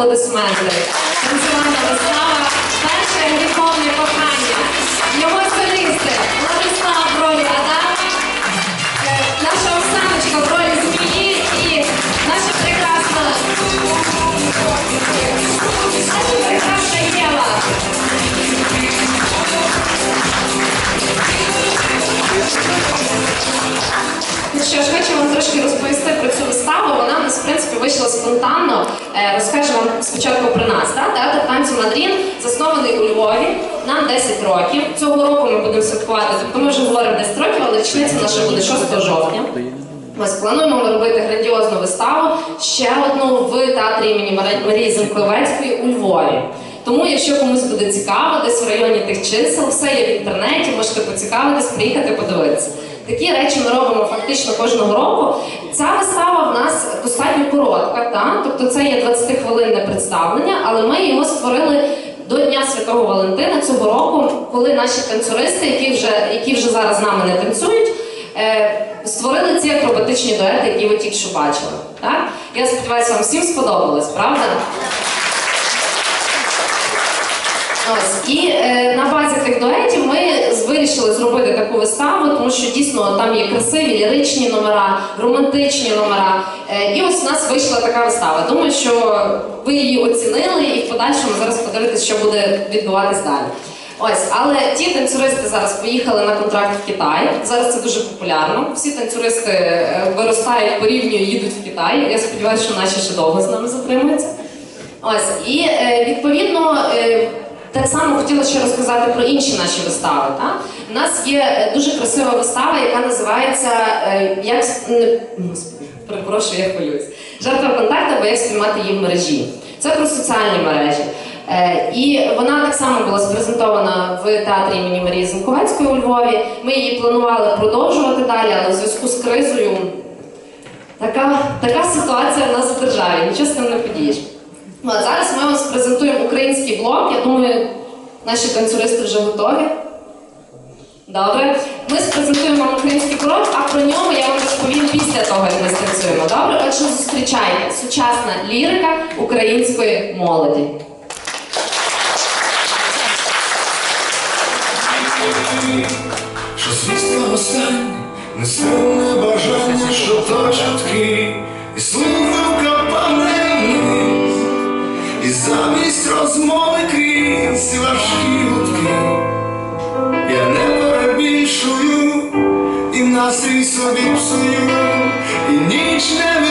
аплодисменти. Танцювальна вистава Перше гріховне кохання. Його солісти Владислав в ролі Адама, наша Оксаночка в ролі змії і наша прекрасна наша прекрасна Єва. Ну що ж, хочу вам трошки розповісти про цю виставу. Вона у нас, в принципі, вийшла спонтанно. Е, Розкажу вам спочатку про нас. Театр танцю Мадрін заснований у Львові. Нам 10 років. Цього року ми будемо святкувати. Тобто ми вже говоримо 10 років, але річниця наша буде 6 жовтня. Ось плануємо робити грандіозну виставу ще одну в театрі імені Марії Зенковецької у Львові. Тому, якщо комусь буде цікаво, десь в районі тих чисел, все є в інтернеті, можете поцікавитись, приїхати подивитися. Такі речі ми робимо фактично кожного року. Ця вистава в нас достатньо коротка, та? тобто це є 20-хвилинне представлення, але ми його створили до Дня Святого Валентина цього року, коли наші танцюристи, які вже, які вже зараз з нами не танцюють, е, створили ці акробатичні дуети, які ви тільки що бачили. Так? Я сподіваюся, вам всім сподобалось, правда? Ось і е, на базі тих дуетів ми вирішили зробити таку виставу, тому що дійсно там є красиві ліричні номера, романтичні номера. Е, і ось у нас вийшла така вистава. Думаю, що ви її оцінили, і в подальшому зараз подивитесь, що буде відбуватись далі. Ось, але ті танцюристи зараз поїхали на контракт в Китай. Зараз це дуже популярно. Всі танцюристи е, виростають по рівню і їдуть в Китай. Я сподіваюся, що наші ще довго з нами затримуються. Ось і е, відповідно. Так само хотіла ще розказати про інші наші вистави. Так? У нас є е, дуже красива вистава, яка називається е, Як перепрошую, я хвилююсь. Жертва контакту або як спіймати її в мережі. Це про соціальні мережі. Е, І вона так само була спрезентована в театрі імені Марії Зенковецької у Львові. Ми її планували продовжувати далі, але в зв'язку з кризою така, така ситуація в нас в державі, нічого з цим не подієш. Ну, а зараз ми вам презентуємо український блок. Я думаю, наші танцюристи вже готові. Добре. Ми презентуємо вам український блок, а про нього я вам розповім після того, як ми станцюємо. Добре? Отже, зустрічайте сучасна лірика української молоді. Що звісно останнє, несильне бажання, що точать ки, і і замість розмови крізь важкі гудки. Я не перебільшую, і настрій собі псую, і ніч не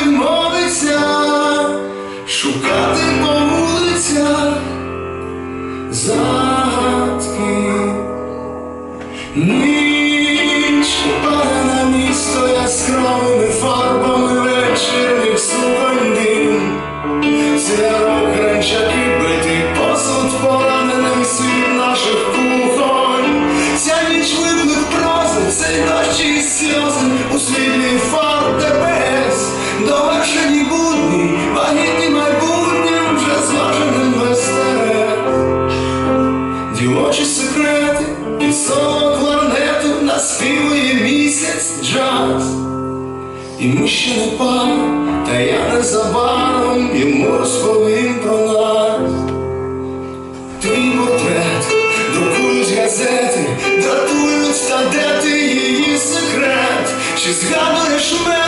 ще та я незабаром йому розповім про нас. Твій портрет, друкують газети, датують, та де ти її секрет? Чи згадуєш мене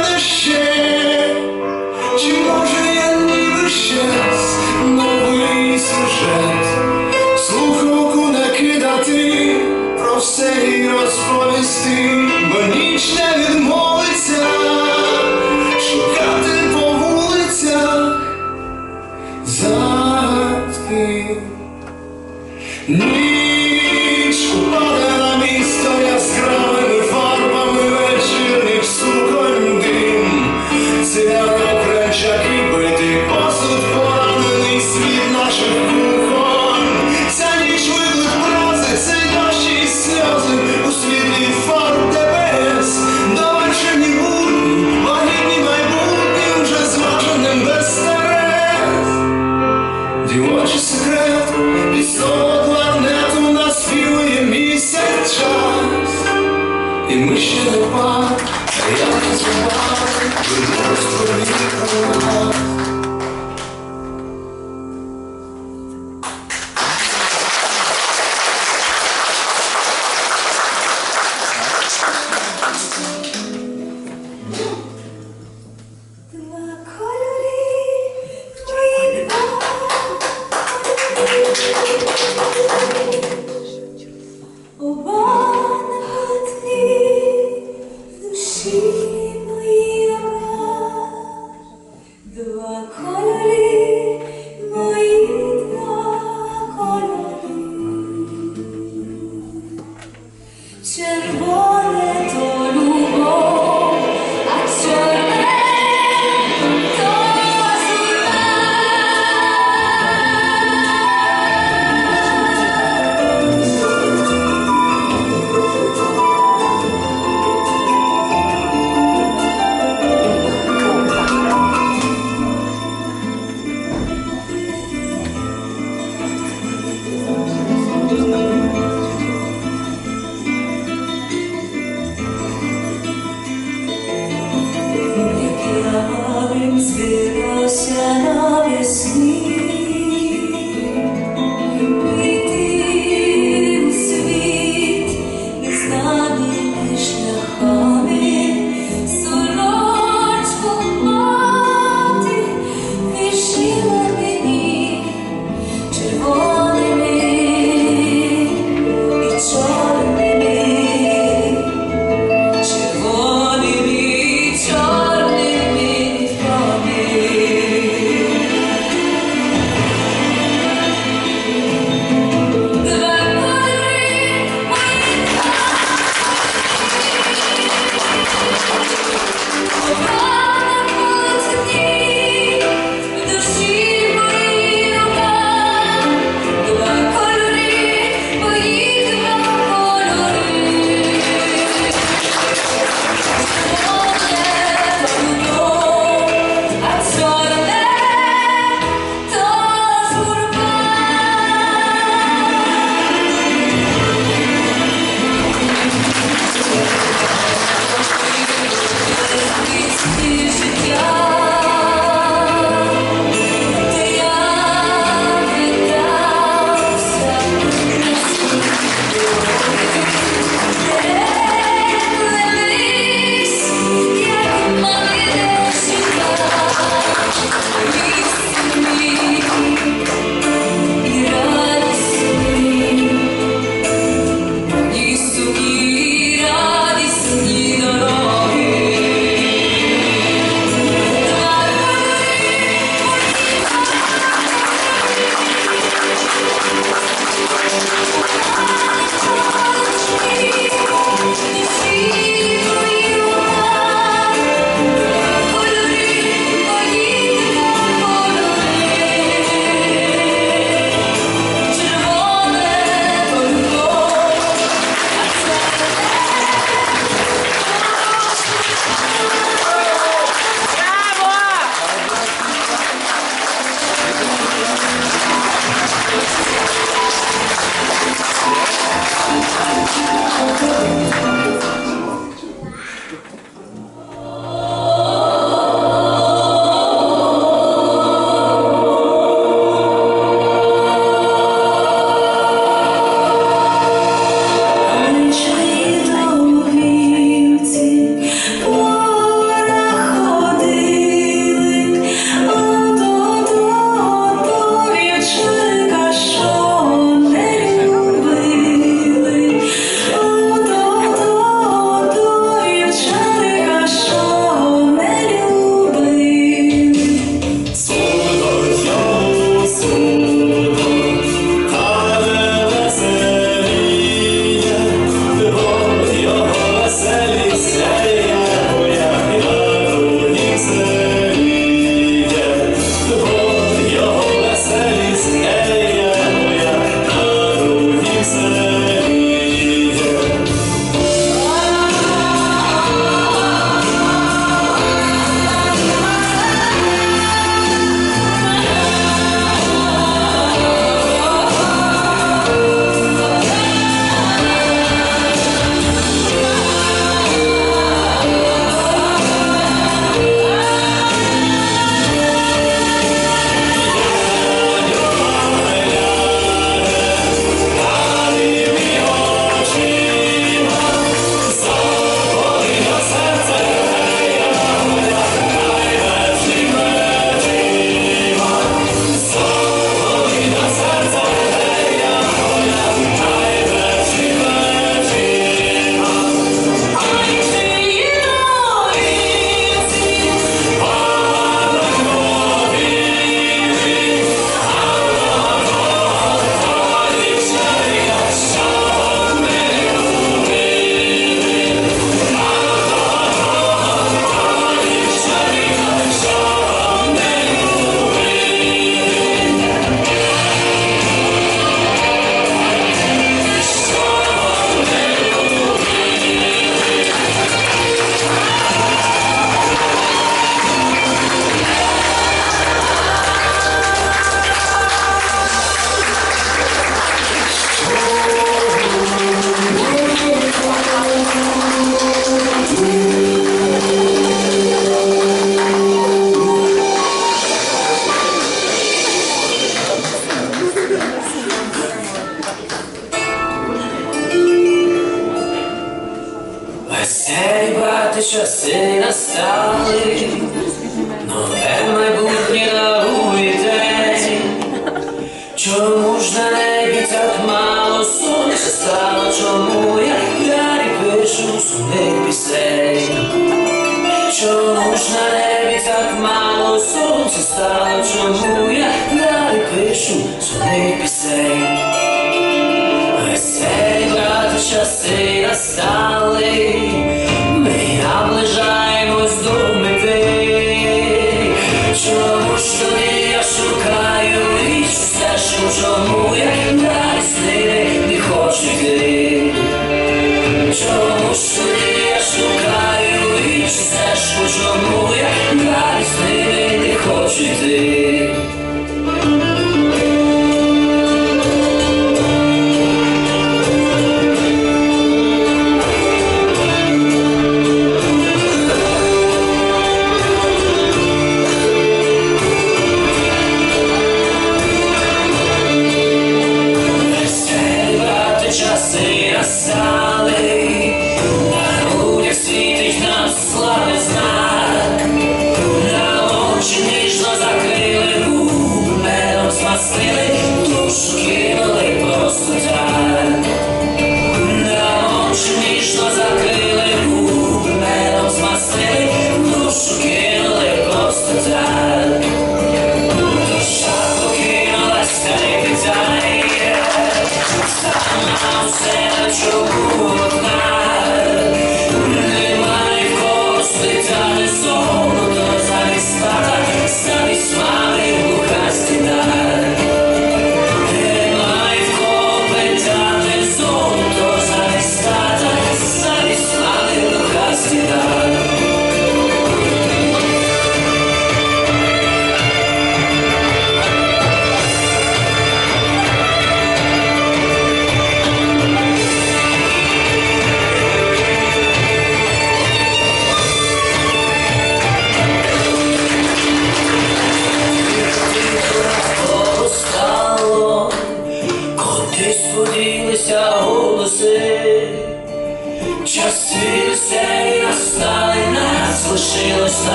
say a solid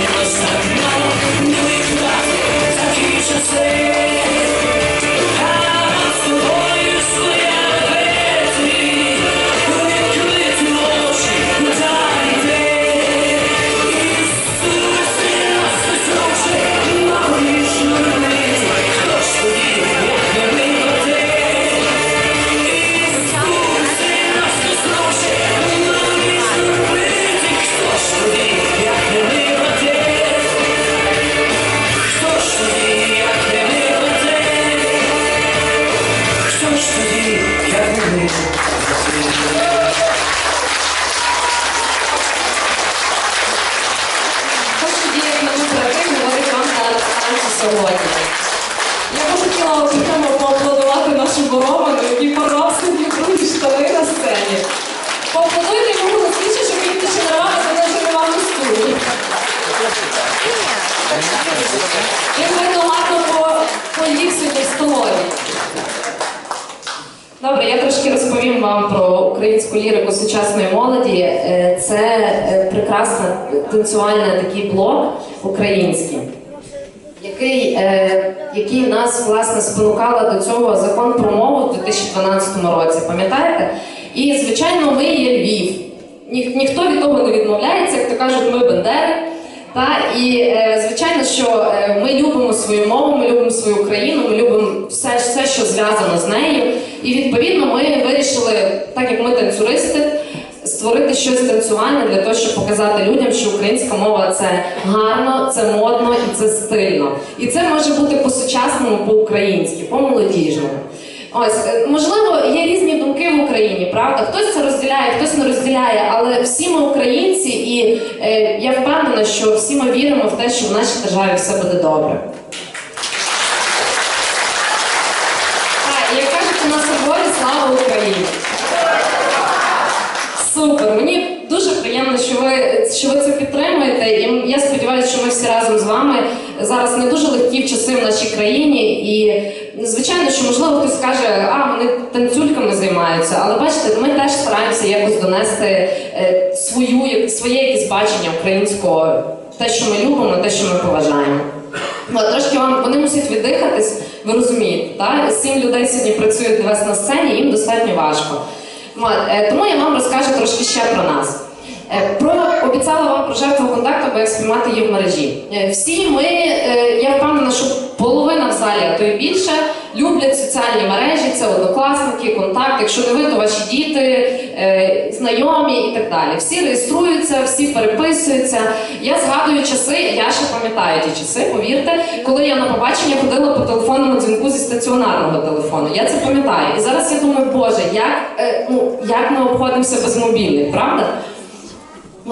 endless розповім вам про українську лірику сучасної молоді. Е, Це е, прекрасний танцювальний такий блок український, який, е, який нас власне спонукала до цього закон про мову в 2012 році. Пам'ятаєте? І звичайно, ми є Львів. Ніх, ніхто від того не відмовляється, як то кажуть, ми бендери. Та і е, звичайно, що е, ми любимо свою мову, ми любимо свою країну, ми любимо все, все, що зв'язано з нею. І відповідно ми вирішили, так як ми танцюристи, створити щось танцювальне для того, щоб показати людям, що українська мова це гарно, це модно і це стильно. І це може бути по-сучасному, по-українськи, по-молодіжному. Ось, е, можливо, є різні думки в Україні, правда? Хтось це розділяє, хтось не розділяє, але всі ми українці, і е, я впевнена, що всі ми віримо в те, що в нашій державі все буде добре. І як кажуть у нас Львові, слава Україні! Супер! Мені дуже приємно, що ви, що ви це підтримуєте. І я сподіваюся, що ми всі разом з вами зараз не дуже легкі в часи в нашій країні. І звичайно, що можливо хтось скаже, а вони танцюльками займаються, але бачите, ми теж стараємося якось донести е, свою, своє якесь бачення українського, те, що ми любимо, те, що ми поважаємо. От, трошки вам вони мусять віддихатись, ви розумієте, так? Сім людей сьогодні працюють для вас на сцені, їм достатньо важко. Е, тому я вам розкажу трошки ще про нас. Е, Про обіцяла вам про жертву контакту, бо як спіймати її в мережі. Е, Всі ми, е, я впевнена, що половина в залі, а то й більше, люблять соціальні мережі, це однокласники, контакт. Якщо не ви, то ваші діти, знайомі і так далі. Всі реєструються, всі переписуються. Я згадую часи, я ще пам'ятаю ті часи, повірте, коли я на побачення ходила по телефонному дзвінку зі стаціонарного телефону. Я це пам'ятаю. І зараз я думаю, боже, як, ну, як ми обходимося без мобільних, правда?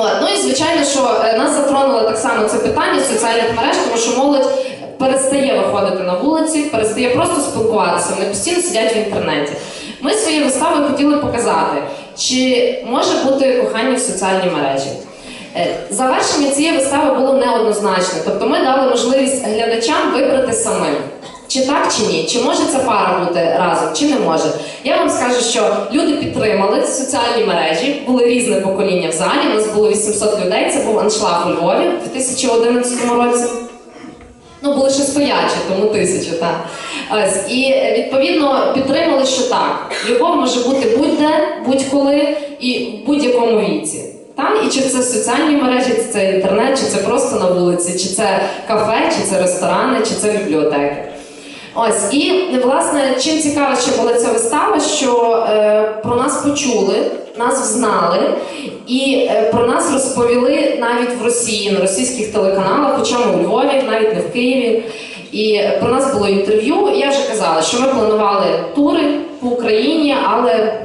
От. Ну і звичайно, що е, нас затронуло так само це питання соціальних мереж, тому що молодь перестає виходити на вулиці, перестає просто спілкуватися, вони постійно сидять в інтернеті. Ми своєю виставою хотіли показати, чи може бути кохання в соціальній мережі. Е, Завершення цієї вистави було неоднозначне, тобто ми дали можливість глядачам вибрати самим. Чи так, чи ні? Чи може ця пара бути разом, чи не може? Я вам скажу, що люди підтримали соціальні мережі, були різне покоління в залі. У нас було 800 людей. Це був аншлаг у Львові в 2011 році. Ну, були ще стоячі, тому тисячу, так. Ось. І відповідно підтримали, що так, любов може бути будь-де, будь-коли і в будь-якому віці. Так? І чи це соціальні мережі, чи це інтернет, чи це просто на вулиці, чи це кафе, чи це ресторани, чи це бібліотеки. Ось і власне чим цікава ще була ця вистава, що е, про нас почули, нас взнали, і е, про нас розповіли навіть в Росії на російських телеканалах, хоча ми у Львові, навіть не в Києві. І про нас було інтерв'ю. Я вже казала, що ми планували тури по Україні, але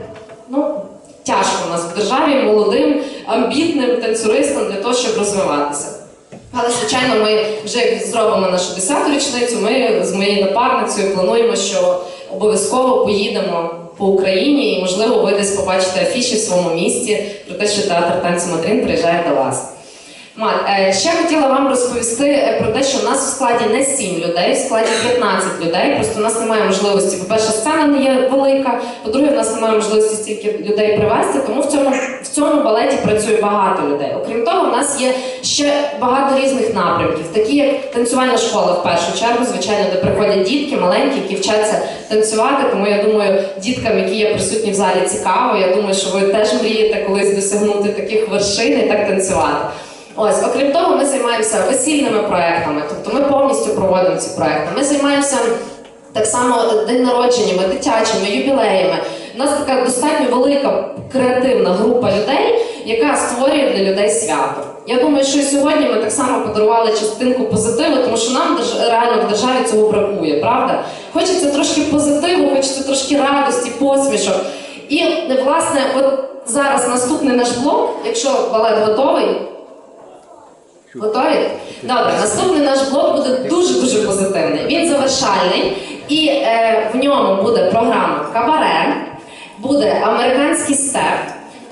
ну тяжко у нас в державі молодим, амбітним танцюристам для того, щоб розвиватися. Але звичайно, ми вже зробимо нашу 10-ту річницю. Ми з моєю напарницею плануємо, що обов'язково поїдемо по Україні і, можливо, ви десь побачите афіші в своєму місті про те, що театр танцю Мадрин приїжджає до вас. Мат, е, ще хотіла вам розповісти е, про те, що в нас в складі не 7 людей, в складі 15 людей. Просто у нас немає можливості, по-перше, сцена не є велика, по-друге, в нас немає можливості стільки людей привезти, тому в цьому, в цьому балеті працює багато людей. Окрім того, в нас є ще багато різних напрямків, такі як танцювальна школа в першу чергу, звичайно, де приходять дітки маленькі, які вчаться танцювати. Тому я думаю, діткам, які є присутні в залі, цікаво. Я думаю, що ви теж мрієте колись досягнути таких вершин і так танцювати. Ось, окрім того, ми займаємося весільними проектами, тобто ми повністю проводимо ці проекти. Ми займаємося так само день народженнями, дитячими, юбілеями. У нас така достатньо велика креативна група людей, яка створює для людей свято. Я думаю, що і сьогодні ми так само подарували частинку позитиву, тому що нам реально в державі цього бракує, правда? Хочеться трошки позитиву, хочеться трошки радості, посмішок. І власне, от зараз наступний наш блок, якщо балет готовий. Готові? Добре, наступний наш блок буде дуже-дуже позитивний. Він завершальний, і е, в ньому буде програма Кабаре, буде американський степ.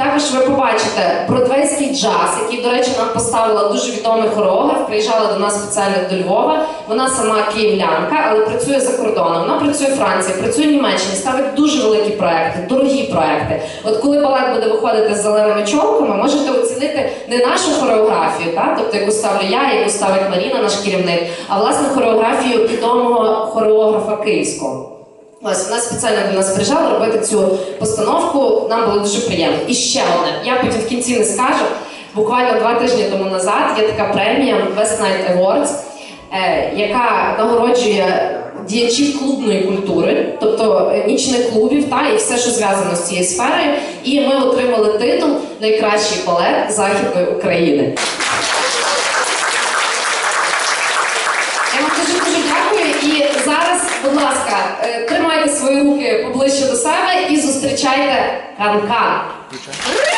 Також ви побачите бродвейський джаз, який, до речі, нам поставила дуже відомий хореограф. Приїжджала до нас спеціально до Львова. Вона сама київлянка, але працює за кордоном. Вона працює в Франції, працює в Німеччині, ставить дуже великі проекти, дорогі проекти. От коли балет буде виходити з зеленими чолками, можете оцінити не нашу хореографію, так? тобто яку ставлю я, яку ставить Маріна, наш керівник, а власне хореографію відомого хореографа київського. Ось вона спеціально до нас приїжджала робити цю постановку. Нам було дуже приємно. І ще одне. Я потім в кінці не скажу. Буквально два тижні тому назад є така премія West Night Awards, е, яка нагороджує діячів клубної культури, тобто е, нічних клубів, та і все, що зв'язано з цією сферою. І ми отримали титул Найкращий балет Західної України. е, тримайте свої